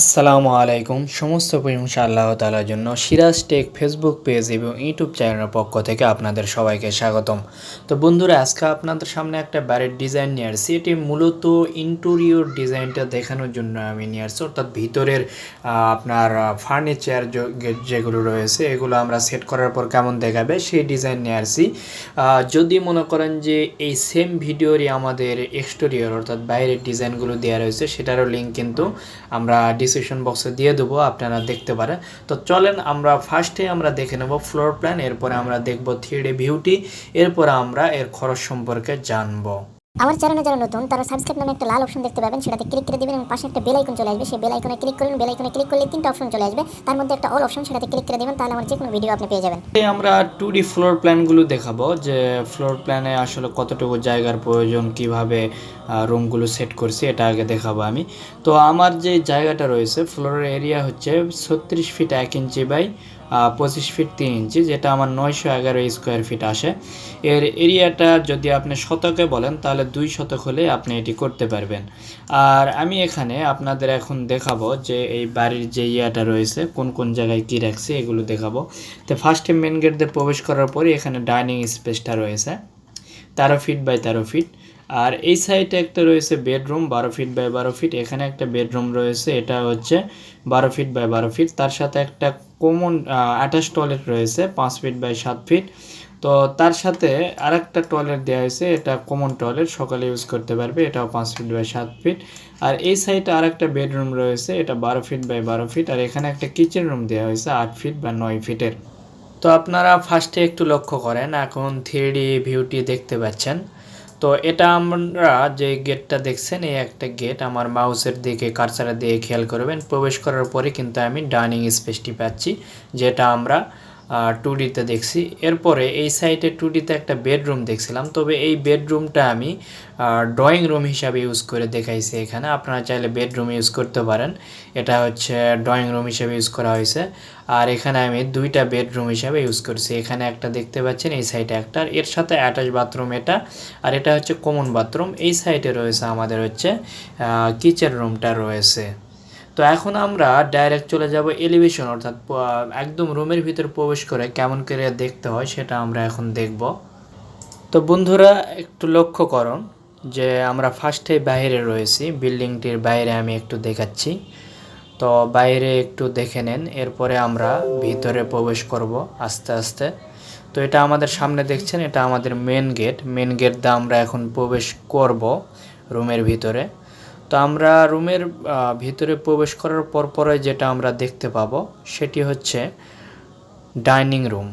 আসসালামু আলাইকুম। সমস্ত প্রশংসা আল্লাহ তালার জন্য সিরাজ টেক ফেসবুক পেজ এবং ইউটিউব চ্যানেলের পক্ষ থেকে আপনাদের সবাইকে স্বাগতম। তো বন্ধুরা, আজকে আপনাদের সামনে একটা বাড়ির ডিজাইন নিয়ে আসছি। এটি মূলত ইন্টেরিয়র ডিজাইনটা দেখানোর জন্য আমি নিয়ে আসছি। অর্থাৎ ভিতরের আপনার ফার্নিচার যেগুলো রয়েছে, এগুলো আমরা সেট করার পর কেমন দেখাবে সেই ডিজাইন নিয়ে আসছি। যদি মনে করেন যে এই সেম ভিডিওরই আমাদের এক্সটেরিয়র অর্থাৎ বাইরের ডিজাইনগুলো দেওয়া রয়েছে, সেটারও লিঙ্ক কিন্তু আমরা ডিসক্রিপশন বক্সে দিয়ে দেবো, আপনারা দেখতে পারেন। তো চলেন আমরা ফার্স্টে আমরা দেখে নেব ফ্লোর প্ল্যান এরপরে আমরা দেখব থ্রি ভিউটি এরপরে আমরা এর খরচ সম্পর্কে জানব। আমার চ্যানেলে যারা নতুন, তারা সাবস্ক্রাইব নামে একটা লাল অপশন দেখতে পাবেন, সেটাতে ক্লিক করে দিবেন এবং পাশে একটা বেল আইকন চলে আসবে। সেই বেল আইকনে ক্লিক করুন বেল আইকনে ক্লিক করলে তিনটা অপশন চলে আসবে। তার মধ্যে একটা অল অপশন সেটাতে ক্লিক করে দিবেন, তাহলে আমার যে কোনো ভিডিও আপনি পেয়ে যাবেন। আমরা টু ডি ফ্লোর প্ল্যানগুলো দেখাবো, যে ফ্লোর প্ল্যানে আসলে কতটুকু জায়গার প্রয়োজন, কীভাবে রুমগুলো সেট করছি, এটা আগে দেখাবো আমি। তো আমার যে জায়গাটা রয়েছে ফ্লোরের এরিয়া হচ্ছে ছত্রিশ ফিট এক ইঞ্চি বাই পঁচিশ ফিট তিন ইঞ্চি যেটা আমার নয়শো এগারো স্কোয়ার ফিট আসে। এর এরিয়াটা যদি আপনি শতকে বলেন, তাহলে দুই শতক হলে আপনি এটি করতে পারবেন। আর আমি এখানে আপনাদের এখন দেখাবো যে এই বাড়ির যে ইয়াটা রয়েছে, কোন কোন জায়গায় কী রাখছি, এগুলো দেখাবো। তো ফার্স্টে মেন গেট দিয়ে প্রবেশ করার পরে এখানে ডাইনিং স্পেসটা রয়েছে। তেরো ফিট বাই তেরো ফিট আর এই সাইডে একটা রয়েছে বেডরুম বারো ফিট বাই বারো ফিট এখানে একটা বেডরুম রয়েছে, এটা হচ্ছে বারো ফিট বাই বারো ফিট তার সাথে একটা কমন অ্যাটাচ টয়লেট রয়েছে, পাঁচ ফিট বাই সাত ফিট তো তার সাথে আরেকটা টয়লেট দেওয়া হয়েছে, এটা কমন টয়লেট সকালে ইউজ করতে পারবে, এটাও পাঁচ ফিট বাই সাত ফিট আর এই সাইডে আরেকটা বেডরুম রয়েছে, এটা বারো ফিট বাই বারো ফিট আর এখানে একটা কিচেন রুম দেওয়া হয়েছে, আট ফিট বা নয় ফিটের তো আপনারা ফার্স্টে একটু লক্ষ্য করেন, এখন থ্রি ভিউটি দেখতে পাচ্ছেন। তো এটা আমরা যে গেটটা দেখছেন, এই একটা গেট আমার মাউসের দিকে কারসারা দিয়ে খেয়াল করবেন। প্রবেশ করার পরে কিন্তু আমি ডাইনিং স্পেসটি পাচ্ছি, যেটা আমরা টু ডিতে দেখছি। এরপরে এই সাইডে টু ডিতে একটা বেডরুম দেখছিলাম। তবে এই বেডরুমটা আমি ড্রয়িং রুম হিসাবে ইউজ করে দেখাইছি এখানে। আপনারা চাইলে বেডরুম ইউজ করতে পারেন। এটা হচ্ছে ড্রয়িং রুম হিসাবে ইউজ করা হয়েছে। আর এখানে আমি দুইটা বেডরুম হিসাবে ইউজ করছি। এখানে একটা দেখতে পাচ্ছেন, এই সাইডে একটা। এর সাথে অ্যাটাচ বাথরুম এটা। আর এটা হচ্ছে কমন বাথরুম এই সাইডে রয়েছে আমাদের হচ্ছে কিচেন রুমটা রয়েছে। তো এখন আমরা ডাইরেক্ট চলে যাব এলিভেশন অর্থাৎ একদম রুমের ভিতর প্রবেশ করে কেমন করে দেখতে হয় সেটা আমরা এখন দেখব। তো বন্ধুরা, একটু লক্ষ্য করুন যে আমরা ফার্স্টে বাইরে রয়েছি, বিল্ডিংটির বাইরে আমি একটু দেখাচ্ছি। তো বাইরে একটু দেখে নেন, এরপরে আমরা ভিতরে প্রবেশ করব আস্তে আস্তে। তো এটা আমাদের সামনে দেখছেন, এটা আমাদের মেন গেট মেন গেট দিয়ে আমরা এখন প্রবেশ করব রুমের ভিতরে। তো আমরা রুমের ভিতরে প্রবেশ করার পরপরে যেটা আমরা দেখতে পাবো, সেটি হচ্ছে ডাইনিং রুম।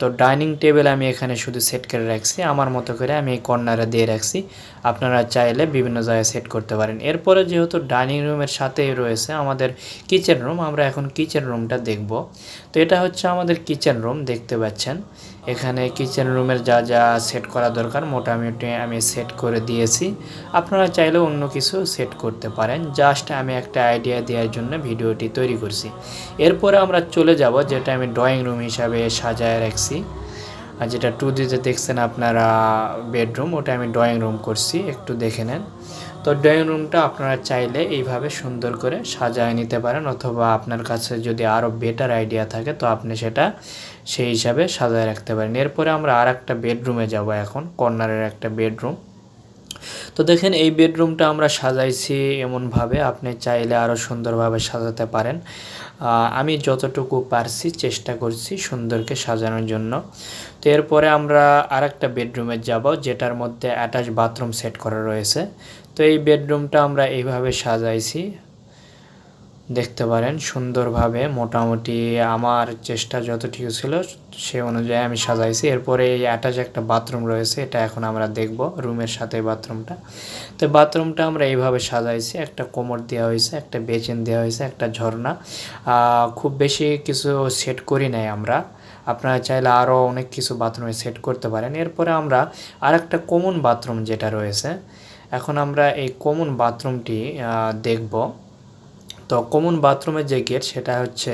তো ডাইনিং টেবিল আমি এখানে শুধু সেট করে রাখছি, আমার মতো করে আমি এই কর্নারে দিয়ে রাখছি। আপনারা চাইলে বিভিন্ন জায়গায় সেট করতে পারেন। এরপরে যেহেতু ডাইনিং রুমের সাথেই রয়েছে আমাদের কিচেন রুম, আমরা এখন কিচেন রুমটা দেখব। তো এটা হচ্ছে আমাদের কিচেন রুম, দেখতে পাচ্ছেন। এখানে কিচেন রুমের যা যা সেট করা দরকার মোটামুটি আমি সেট করে দিয়েছি। আপনারা চাইলে অন্য কিছু সেট করতে পারেন। জাস্ট আমি একটা আইডিয়া দেওয়ার জন্য ভিডিওটি তৈরি করছি। এরপরে আমরা চলে যাব, যেটা আমি ড্রয়িং রুম হিসাবে সাজায় রাখছি। আর যেটা টু দিতে দেখছেন আপনারা বেডরুম ওটা আমি ড্রয়িং রুম করছি, একটু দেখে নেন। তো ড্রয়িং রুমটা আপনারা চাইলে এইভাবে সুন্দর করে সাজায় নিতে পারেন, অথবা আপনার কাছে যদি আরও বেটার আইডিয়া থাকে, তো আপনি সেটা সেই হিসাবে সাজায় রাখতে পারেন। এরপরে আমরা আর একটা বেডরুমে যাব এখন, কর্নারের একটা বেডরুম। তো দেখেন, এই বেডরুমটা আমরা সাজাইছি এমনভাবে, আপনি চাইলে আরও সুন্দরভাবে সাজাতে পারেন। আমি যতটুকু পারছি চেষ্টা করছি সুন্দরকে সাজানোর জন্য। তো এরপরে আমরা আরেকটা বেডরুমে যাব, যেটার মধ্যে অ্যাটাচ বাথরুম সেট করা রয়েছে। তো এই বেডরুমটা আমরা এইভাবে সাজাইছি। দেখতে পারেন সুন্দরভাবে মোটামুটি আমার চেষ্টা যতটুকু ছিল সে অনুযায়ী আমি সাজাইছি। এরপরে এই অ্যাটাচ একটা বাথরুম রয়েছে, এটা এখন আমরা দেখব রুমের সাথে বাথরুমটা তো বাথরুমটা আমরা এইভাবে সাজাইছি, একটা কোমর দেওয়া হয়েছে, একটা বেচিন দেওয়া হয়েছে, একটা ঝর্ণা। খুব বেশি কিছু সেট করি নাই আমরা। আপনারা চাইলে আরও অনেক কিছু বাথরুমে সেট করতে পারেন। এরপরে আমরা আরেকটা কমন বাথরুম যেটা রয়েছে, এখন আমরা এই কমন বাথরুমটি দেখব। তো কমন বাথরুমের যে গেট সেটা হচ্ছে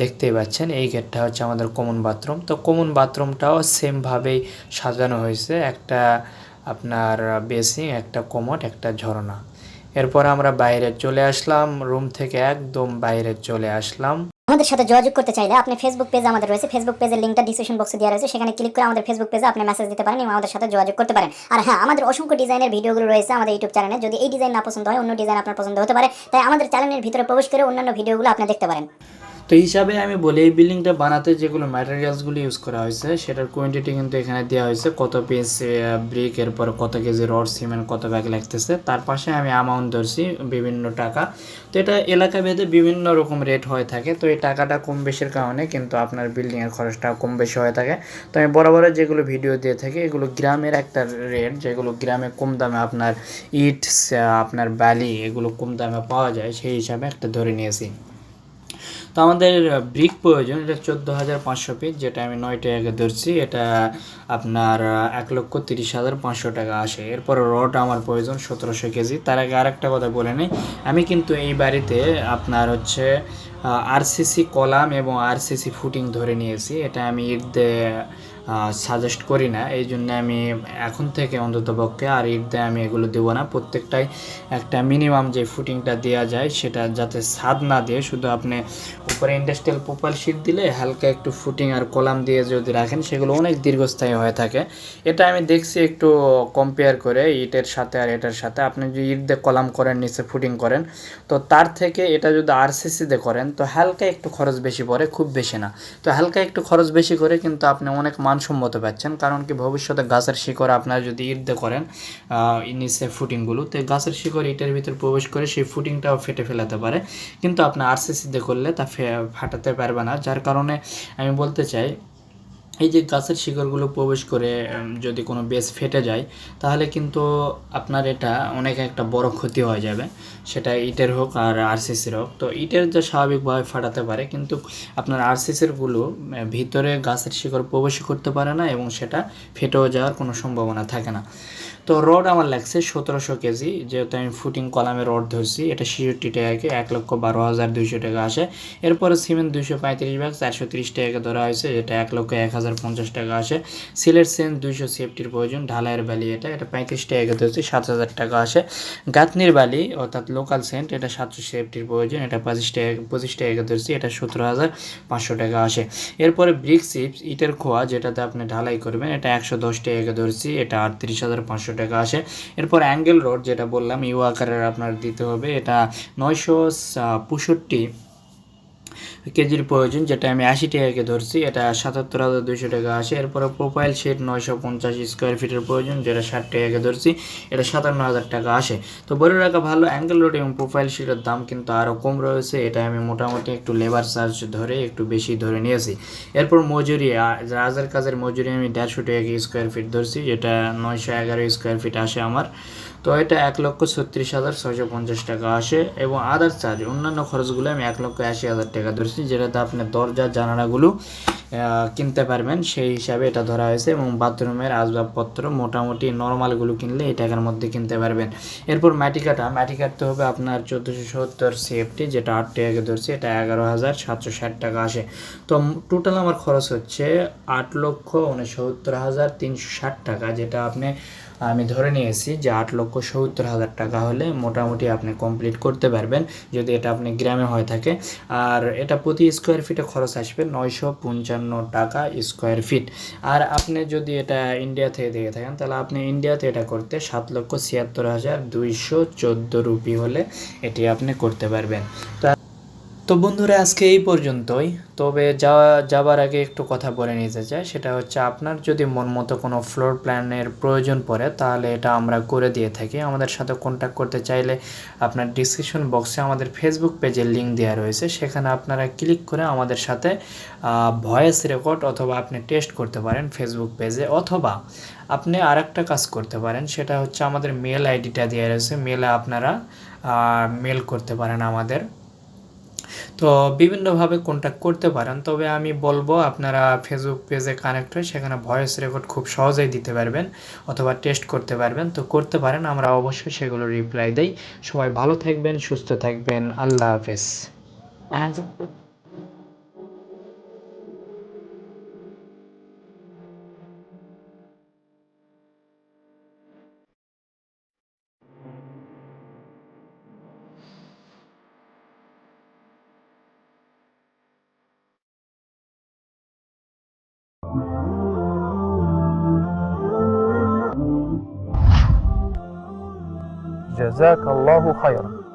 দেখতেই পাচ্ছেন, এই গেটটা হচ্ছে আমাদের কমন বাথরুম তো কমন বাথরুমটাও সেমভাবেই সাজানো হয়েছে। একটা আপনার বেসিং একটা কোমট একটা ঝরনা এরপর আমরা বাইরে চলে আসলাম রুম থেকে একদম বাইরে চলে আসলাম। আমাদের সাথে যোগাযোগ করতে চাইলে আপনি ফেসবুক পেজ আমাদের রয়েছে। ফেসবুক পেজের লিঙ্কটা ডিসক্রিপশন বক্সে দেওয়া রয়েছে। সেখানে ক্লিক করে আমাদের ফেসবুক পেজে আপনি মেসেজ দিতে পারেন এবং আমাদের সাথে যোগাযোগ করতে পারেন। আর হ্যাঁ আমাদের অসংখ্য ডিজাইনের ভিডিওগুলো রয়েছে আমাদের ইউটিউব চ্যানেলে যদি এই ডিজাইন না পছন্দ হয়, অন্য ডিজাইন আপনার পছন্দ হতে পারে। তাই আমাদের চ্যানেলের ভিতরে প্রবেশ করে অন্যান্য ভিডিওগুলো আপনি দেখতে পারেন। তো হিসাবে আমি বলি, এই বিল্ডিংটা বানাতে যেগুলো ম্যাটেরিয়ালসগুলো ইউজ করা হয়েছে, সেটার কোয়ান্টিটি কিন্তু এখানে দেওয়া হয়েছে, কত পিস ব্রিক এরপর কত কেজি রড সিমেন্ট কত ব্যাগ লাগতেছে। তার পাশে আমি অ্যামাউন্ট ধরছি বিভিন্ন টাকা। তো এটা এলাকা ভেদে বিভিন্ন রকম রেট হয়ে থাকে। তো এই টাকাটা কম বেশির কারণে কিন্তু আপনার বিল্ডিংয়ের খরচটা কম বেশি হয়ে থাকে। তো আমি বরাবর যেগুলো ভিডিও দিয়ে থাকি, এগুলো গ্রামের একটা রেট যেগুলো গ্রামে কম দামে আপনার ইট আপনার বালি, এগুলো কম দামে পাওয়া যায়, সেই হিসাবে একটা ধরে নিয়েছি। তো আমাদের ব্রিক প্রয়োজন, এটা চোদ্দ হাজার পাঁচশো পিস যেটা আমি নয় টাকা ধরছি, এটা আপনার এক লক্ষ তিরিশ হাজার পাঁচশো টাকা আসে। এরপর রড আমার প্রয়োজন সতেরোশো কেজি। তার আগে আরেকটা কথা বলে নিই, আমি কিন্তু এই বাড়িতে আপনার হচ্ছে আরসিসি কলাম এবং আরসিসি ফুটিং ধরে নিয়েছি। এটা আমি ঈদ সাজেস্ট করি না। এই জন্য আমি এখন থেকে অন্তত পক্ষে আর ইট দিয়ে আমি এগুলো দেবো না। প্রত্যেকটাই একটা মিনিমাম যে ফুটিংটা দেওয়া যায়, সেটা যাতে স্বাদ না দিয়ে। শুধু আপনি উপরে ইন্ডাস্ট্রিয়াল পোপাল শিট দিলে হালকা একটু ফুটিং আর কলাম দিয়ে যদি রাখেন, সেগুলো অনেক দীর্ঘস্থায়ী হয়ে থাকে। এটা আমি দেখছি একটু কম্পেয়ার করে ইটের সাথে আর এটার সাথে। আপনি যদি ইট দিয়ে কলাম করেন, নিচে ফুটিং করেন, তো তার থেকে এটা যদি আরসিসি দিয়ে করেন, তো হালকা একটু খরচ বেশি পড়ে, খুব বেশি না। তো হালকা একটু খরচ বেশি করে কিন্তু আপনি অনেক মানসম্মত পাচ্ছেন। কারণ কি ভবিষ্যতে গাছের শিকড় আপনার যদি ইর্দে করেন নিচে ফুটিংগুলো, তো গাছের শিকড় ইটের ভিতরে প্রবেশ করে সেই ফুটিংটাও ফেটে ফেলাতে পারে। কিন্তু আপনি আরসিসি দিয়ে করলে তা ফাটাতে পারবে না। যার কারণে আমি বলতে চাই এই যে গাছের শিকড়গুলো প্রবেশ করে যদি কোনো বেশ ফেটে যায়, তাহলে কিন্তু আপনার এটা অনেক একটা বড় ক্ষতি হয়ে যাবে। সেটা ইটের হোক আর আরসিসির হোক। তো ইটের যা স্বাভাবিকভাবে ফাটাতে পারে, কিন্তু আপনার আরসিসিরগুলো ভিতরে গাছের শিকড় প্রবেশ করতে পারে না এবং সেটা ফেটেও যাওয়ার কোনো সম্ভাবনা থাকে না। তো রড আমার লাগছে সতেরোশো কেজি, যেহেতু আমি ফুটিং কলামে রড ধরছি, এটা ছিষট্টি টাকাকে এক লক্ষ বারো হাজার দুইশো টাকা আসে। এরপরে সিমেন্ট দুইশো পঁয়ত্রিশ ভাগ, চারশো তিরিশ টাকা ধরা হয়েছে, যেটা এক লক্ষ এক হাজার পঞ্চাশ টাকা আসে। সিলের সেন্স দুইশো সেফটির প্রয়োজন, ঢালাইয়ের বালি এটা এটা পঁয়ত্রিশ টাকা ধরছি, সাত হাজার টাকা আসে। গাঁথনির বালি অর্থাৎ লোকাল সেন্ট, এটা সাতশো সেফটির প্রয়োজন, এটা পঁচিশ টাকা পঁচিশ টাকা ধরছি, এটা সতেরো হাজার পাঁচশো টাকা আসে। এরপরে ব্রিক চিপস, ইটের খোয়া, যেটাতে আপনি ঢালাই করবেন, এটা একশো দশ টাকা ধরছি, এটা আটত্রিশ হাজার পাঁচশো টাকা আসে। এরপর অ্যাঙ্গেল রোড যেটা বললাম ইউ আকারের আপনার দিতে হবে, এটা নয়শো পঁয়ষট্টি কেজির প্রয়োজন যেটা আমি আশি টাকাকে ধরছি, এটা সাতাত্তর হাজার দুইশো টাকা আসে। এরপরে প্রোফাইল শেড নয়শো পঞ্চাশ স্কোয়ার ফিটের প্রয়োজন, যেটা ষাট টাকাকে ধরছি, এটা সাতান্ন হাজার টাকা আসে। তো বলে রাখা ভালো অ্যাঙ্গেল রোড এবং প্রোফাইল শেডের দাম কিন্তু আরও কম রয়েছে, এটা আমি মোটামুটি একটু লেবার চার্জ ধরে একটু বেশি ধরে নিয়েছি। এরপর মজুরি রাজার কাজের মজুরি আমি দেড়শো টাকা স্কোয়ার ফিট ধরছি, যেটা নয়শো এগারো স্কোয়ার ফিট আসে আমার। তো এটা এক লক্ষ ছত্রিশ হাজার ছয়শো পঞ্চাশ টাকা আসে এবং আদার চার্জ অন্যান্য খরচগুলো আমি এক লক্ষ আশি হাজার টাকা ধরছি, যেটাতে আপনি দরজা, জানালাগুলো কিনতে পারবেন। সেই হিসাবে এটা ধরা হয়েছে এবং বাথরুমের আসবাবপত্র মোটামুটি নর্মালগুলো কিনলে এই টাকার মধ্যে কিনতে পারবেন। এরপর মাটি কাটা মাটি কাটতে হবে আপনার চোদ্দোশো সত্তর সেফটি যেটা আট টাকাকে ধরছে, এটা এগারো হাজার সাতশো ষাট টাকা আসে। তো টোটাল আমার খরচ হচ্ছে আট লক্ষ উনসত্তর হাজার তিনশো ষাট টাকা, যেটা আপনি, আমি ধরে নিয়েছি যে আট লক্ষ সত্তর হাজার টাকা হলে মোটামুটি আপনি কমপ্লিট করতে পারবেন, যদি এটা আপনি গ্রামে হয়ে থাকে। আর এটা প্রতি স্কোয়ার ফিটে খরচ আসবে নয়শো পঞ্চান্ন টাকা স্কোয়ার ফিট আর আপনি যদি এটা ইন্ডিয়া থেকে দেখে থাকেন, তাহলে আপনি ইন্ডিয়াতে এটা করতে সাত লক্ষ ছিয়াত্তর হাজার দুইশো চোদ্দ রুপি হলে এটি আপনি করতে পারবেন। তো বন্ধুরা, আজকে এই পর্যন্তই। তবে যাওয়া, যাবার আগে একটু কথা বলে নিতে চাই। সেটা হচ্ছে, আপনার যদি মন মতো কোনো ফ্লোর প্ল্যানের প্রয়োজন পড়ে, তাহলে এটা আমরা করে দিয়ে থাকি। আমাদের সাথে কন্ট্যাক্ট করতে চাইলে আপনার ডিসক্রিপশন বক্সে আমাদের ফেসবুক পেজের লিঙ্ক দেওয়া রয়েছে। সেখানে আপনারা ক্লিক করে আমাদের সাথে ভয়েস রেকর্ড অথবা আপনি টেস্ট করতে পারেন ফেসবুক পেজে অথবা আপনি আরেকটা কাজ করতে পারেন, সেটা হচ্ছে আমাদের মেল আইডিটা দেওয়া রয়েছে। মেলে আপনারা মেল করতে পারেন আমাদের। তো বিভিন্নভাবে কন্ট্যাক্ট করতে পারেন। তবে আমি বলব, আপনারা ফেসবুক পেজে কানেক্ট হয়ে সেখানে ভয়েস রেকর্ড খুব সহজেই দিতে পারবেন অথবা টেস্ট করতে পারবেন। তো করতে পারেন, আমরা অবশ্যই সেগুলো রিপ্লাই দেই। সবাই ভালো থাকবেন, সুস্থ থাকবেন। আল্লাহ হাফেজ। جزاك الله خيرا.